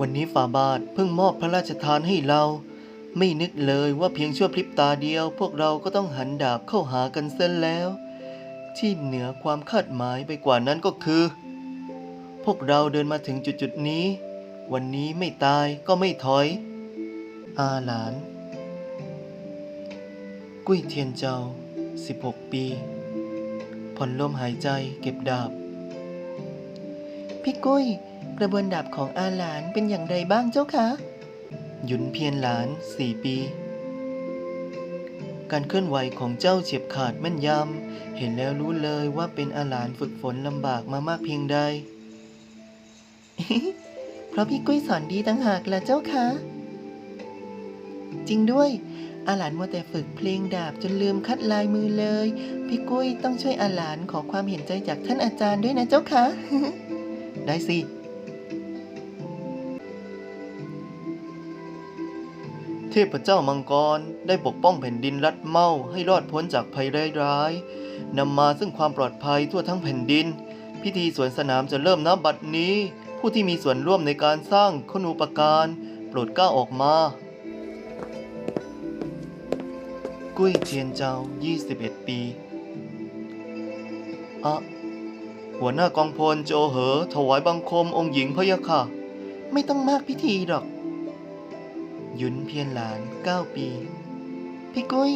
วันนี้ฝ่าบาทเพิ่งมอบพระราชทานให้เรา ไม่นึกเลยว่าเพียงชั่วพริบตาเดียว พวกเราก็ต้องหันดาบเข้าหากันเส้นแล้ว ที่เหนือความคาดหมายไปกว่านั้นก็คือ พวกเราเดินมาถึงจุดๆนี้ วันนี้ไม่ตายก็ไม่ถอย อาหลาน กุ้ยเทียนเจ้า 16 ปี ผ่อนลมหายใจเก็บดาบ พี่กุ้ย กระบวนดาบของอาหลานเป็นอย่างไรบ้างเจ้าคะ หยุนเพียนหลานสี่ปี การเคลื่อนไหวของเจ้าเฉียบขาดแม่นยำ เห็นแล้วรู้เลยว่าเป็นอาหลานฝึกฝนลำบากมามากเพียงใด เพราะพี่กุ้ยสอนดีตั้งหากละเจ้าคะ จริงด้วยอาหลานมัวแต่ฝึกเพลงดาบจนลืมคัดลายมือเลย พี่กุ้ยต้องช่วยอาหลานขอความเห็นใจจากท่านอาจารย์ด้วยนะเจ้าคะ ได้สิ เทพเจ้ามังกรได้ปกป้องแผ่นดินรัดเมาให้รอดพ้นจากภัยร้ายๆนำมาซึ่งความปลอดภัยทั่วทั้งแผ่นดิน พิธีสวนสนามจะเริ่มนับบัดนี้ ผู้ที่มีส่วนร่วมในการสร้างคุณูปการโปรดกล้าออกมา กุ้ยเทียนเจ้า 21 ปีอะ หัวหน้ากองพลโจเหอ ถวายบังคมองค์หญิงพะยะค่ะ ไม่ต้องมากพิธีหรอก ยุนเพียนหลาน9ปี พี่กุ้ย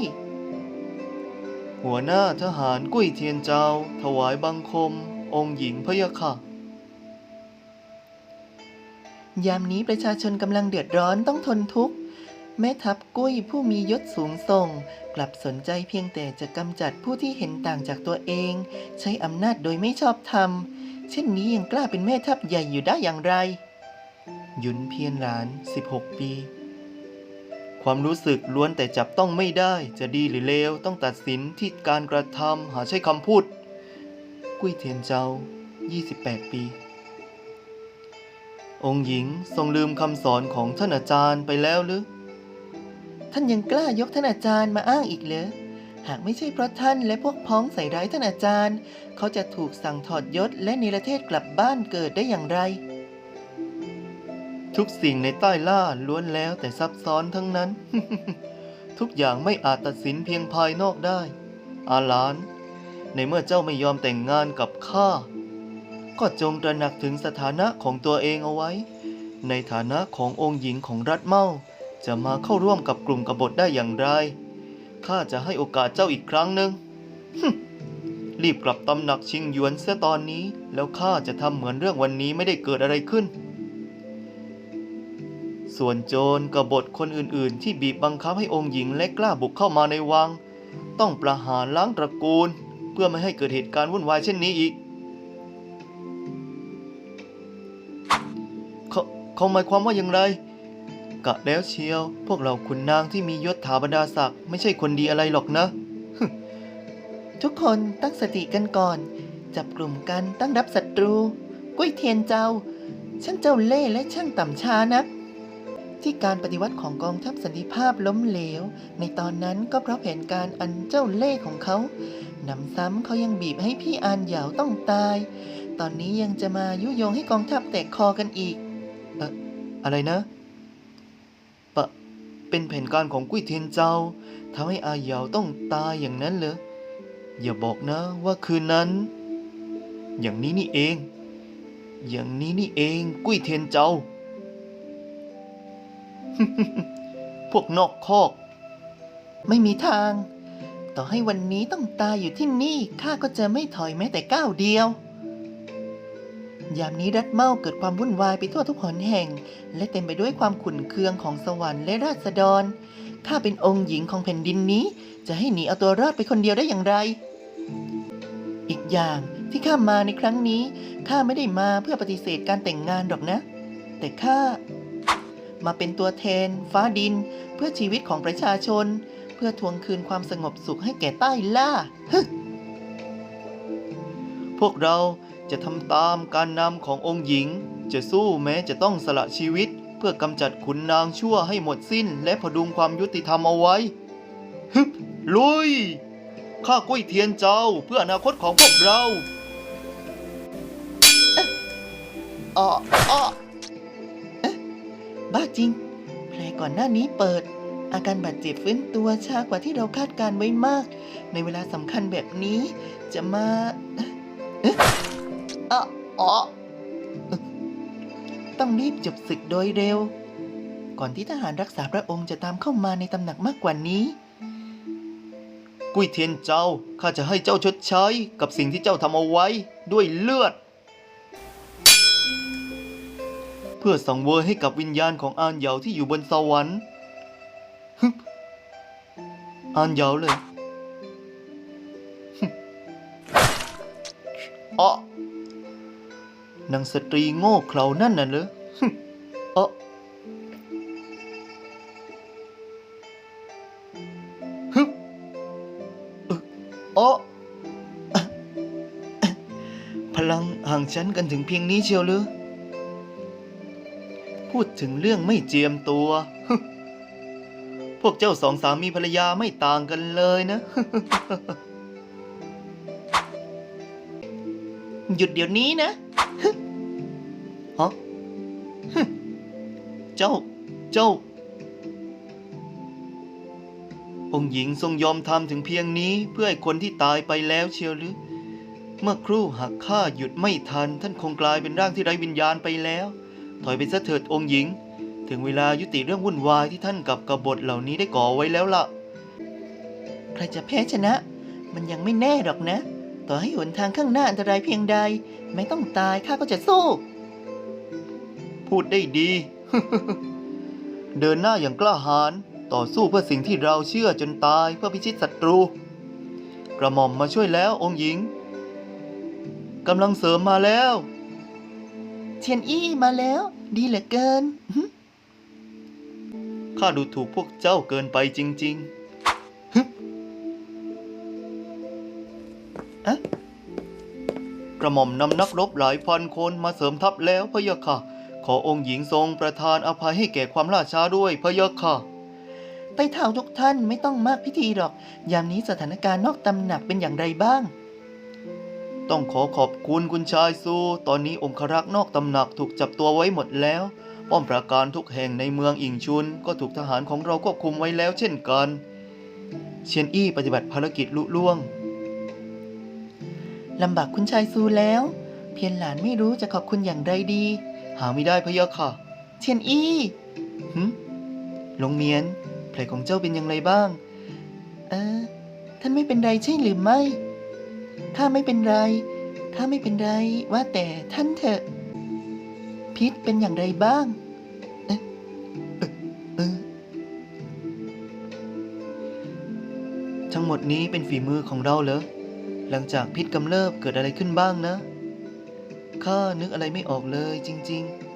หัวหน้าทหารกุ้ยเทียนเจ้า ถวายบังคม องค์หญิงพะยะค่ะ ยามนี้ประชาชนกำลังเดือดร้อนต้องทนทุกข์ แม่ทัพกุ้ยผู้มียศสูงส่ง กลับสนใจเพียงแต่จะกำจัดผู้ที่เห็นต่างจากตัวเอง ใช้อำนาจโดยไม่ชอบธรรม เช่นนี้ยังกล้าเป็นแม่ทัพใหญ่อยู่ได้อย่างไร หยุนเพียนหลาน 16 ปี ความรู้สึกล้วนแต่จับต้องไม่ได้ จะดีหรือเลวต้องตัดสินที่การกระทำหาใช่คำพูด กุ้ยเทียนเจ้า 28 ปีองค์หญิงทรงลืมคำสอนของท่านอาจารย์ไปแล้วหรือ ท่านยังกล้ายกท่านอาจารย์มาอ้างอีกเหรอ หากไม่ใช่เพราะท่านและพวกพ้องใส่ร้ายท่านอาจารย์ เขาจะถูกสั่งถอดยศและเนรเทศกลับบ้านเกิดได้อย่างไร ทุกสิ่งในใต้ล่าล้วนแล้วแต่ซับซ้อนทั้งนั้น ทุกอย่างไม่อาจตัดสินเพียงภายนอกได้ อาลาน ในเมื่อเจ้าไม่ยอมแต่งงานกับข้า ก็จงตระหนักถึงสถานะของตัวเองเอาไว้ ในฐานะขององค์หญิงของรัฐเมา จะมาเข้าร่วมกับกลุ่มกบฏได้อย่างไร ข้าจะให้โอกาสเจ้าอีกครั้งหนึ่งรีบกลับตำหนักชิงหยวนเสียตอนนี้ แล้วข้าจะทำเหมือนเรื่องวันนี้ไม่ได้เกิดอะไรขึ้น ส่วนโจรกบฏคนอื่นๆ ที่บีบบังคับให้องค์หญิงและกล้าบุกเข้ามาในวัง ต้องประหารล้างตระกูล เพื่อไม่ให้เกิดเหตุการณ์วุ่นวายเช่นนี้อีกเขาเขาหมายความว่าอย่างไร กะแล้วเชียว พวกเราขุนนางที่มียศถาบรรดาศักดิ์ไม่ใช่คนดีอะไรหรอกนะ ทุกคนตั้งสติกันก่อน จับกลุ่มกันตั้งรับศัตรู กุ้ยเทียนเจ้า ช่างเจ้าเล่ห์และช่างต่ำช้านัก ที่การปฏิวัติของกองทัพสันติภาพล้มเหลว ในตอนนั้นก็เพราะแผนการอันเจ้าเล่ห์ของเขานำซ้ำเขายังบีบให้พี่อานเหยาวต้องตาย ตอนนี้ยังจะมายุยงให้กองทัพแตกคอกันอีก เอออะไรนะ เป็นแผนการของกุ้ยเทียนเจ้าทำให้อาเหยาวต้องตายอย่างนั้นเหรออย่าบอกนะว่าคืนนั้น อย่างนี้นี่เอง อย่างนี้นี่เองกุ้ยเทียนเจ้า พวกนอกคอก ไม่มีทาง ต่อให้วันนี้ต้องตายอยู่ที่นี่ข้าก็จะไม่ถอยแม้แต่ก้าวเดียว ยามนี้รัฐเมาเกิดความวุ่นวายไปทั่วทุกหนแห่ง และเต็มไปด้วยความขุ่นเคืองของสวรรค์และราษฎร ข้าเป็นองค์หญิงของแผ่นดินนี้ จะให้หนีเอาตัวรอดไปคนเดียวได้อย่างไร อีกอย่างที่ข้ามาในครั้งนี้ข้าไม่ได้มาเพื่อปฏิเสธการแต่งงานหรอกนะ แต่ข้ามาเป็นตัวแทน ฟ้าดิน เพื่อชีวิตของประชาชน เพื่อทวงคืนความสงบสุขให้แก่ใต้ล่าฮึพวกเรา จะทำตามการนำขององค์หญิง จะสู้แม้จะต้องสละชีวิต เพื่อกำจัดขุนนางชั่วให้หมดสิ้น และพดุงความยุติธรรมเอาไว้ ฮึบลุย ข้ากุ้ยเทียนเจ้าเพื่ออนาคตของพวกเราเอ๊ะอ้ออ้อเอ๊ะบ้าจริง แผลก่อนหน้านี้เปิด อาการบาดเจ็บฟื้นตัวช้ากว่าที่เราคาดการไว้มาก ในเวลาสำคัญแบบนี้จะมา ออต้องรีบจบศึกโดยเร็ว ก่อนที่ทหารรักษาพระองค์จะตามเข้ามาในตำหนักมากกว่านี้ กุ้ยเทียนเจ้าข้าจะให้เจ้าชดใช้กับสิ่งที่เจ้าทำเอาไว้ด้วยเลือด เพื่อสังเวยให้กับวิญญาณของอานเหยาที่อยู่บนสวรรค์อานเหยาเลยฮึอ๋อ นางสตรีโง่เขลานั่นน่ะเหรอฮึอ๋อฮึเออพลังห่างฉันกันถึงเพียงนี้เชียวหรือพูดถึงเรื่องไม่เจียมตัว พวกเจ้าสองสามีภรรยาไม่ต่างกันเลยนะ หยุดเดี๋ยวนี้นะฮะฮึเจ้า เจ้า องค์หญิงทรงยอมทำถึงเพียงนี้เพื่อให้คนที่ตายไปแล้วเชียวหรือ เมื่อครู่หากข้าหยุดไม่ทัน ท่านคงกลายเป็นร่างที่ไร้วิญญาณไปแล้ว ถอยไปซะเถิดองค์หญิง ถึงเวลายุติเรื่องวุ่นวายที่ท่านกับกบฏเหล่านี้ได้ก่อไว้แล้วล่ะ ใครจะแพ้ชนะ มันยังไม่แน่หรอกนะ ต่อให้หนทางข้างหน้าอันตรายเพียงใด ไม่ต้องตายข้าก็จะสู้ พูดได้ดี เดินหน้าอย่างกล้าหาญต่อสู้เพื่อสิ่งที่เราเชื่อจนตายเพื่อพิชิตศัตรู กระหม่อมมาช่วยแล้วองค์หญิงกำลังเสริมมาแล้ว เทียนอี้มาแล้ว ดีเหลือเกินข้าดูถูกพวกเจ้าเกินไปจริง ๆ อะกระหม่อมนำนักรบหลายพันคนมาเสริมทัพแล้วพะยะค่ะ ขอองค์หญิงทรงประทานอภัยให้แก่ความล่าช้าด้วยพะยะค่ะไต้เท้าทุกท่านไม่ต้องมากพิธีหรอก ยามนี้สถานการณ์นอกตำหนักเป็นอย่างไรบ้าง ต้องขอขอบคุณคุณชายซู ตอนนี้องครักษ์นอกตำหนักถูกจับตัวไว้หมดแล้ว ป้อมปราการทุกแห่งในเมืองอิงชุน ก็ถูกทหารของเราควบคุมไว้แล้วเช่นกัน เชียนอี้ปฏิบัติภารกิจลุล่วง ลำบากคุณชายซูแล้ว เพียนหลานไม่รู้จะขอบคุณอย่างไรดี หาไม่ได้พะยะค่ะเชียนอี้หึลงเมียนแผลของเจ้าเป็นอย่างไรบ้าง เออ ท่านไม่เป็นไรใช่หรือไม่ข้าไม่เป็นไรข้าไม่เป็นไรว่าแต่ท่านเถอะ พิษเป็นอย่างไรบ้าง เอ๊ะเออเออทั้งหมดนี้เป็นฝีมือของเราเหรอ หลังจากพิษกำเริบเกิดอะไรขึ้นบ้างนะ ข้านึกอะไรไม่ออกเลยจริง ๆ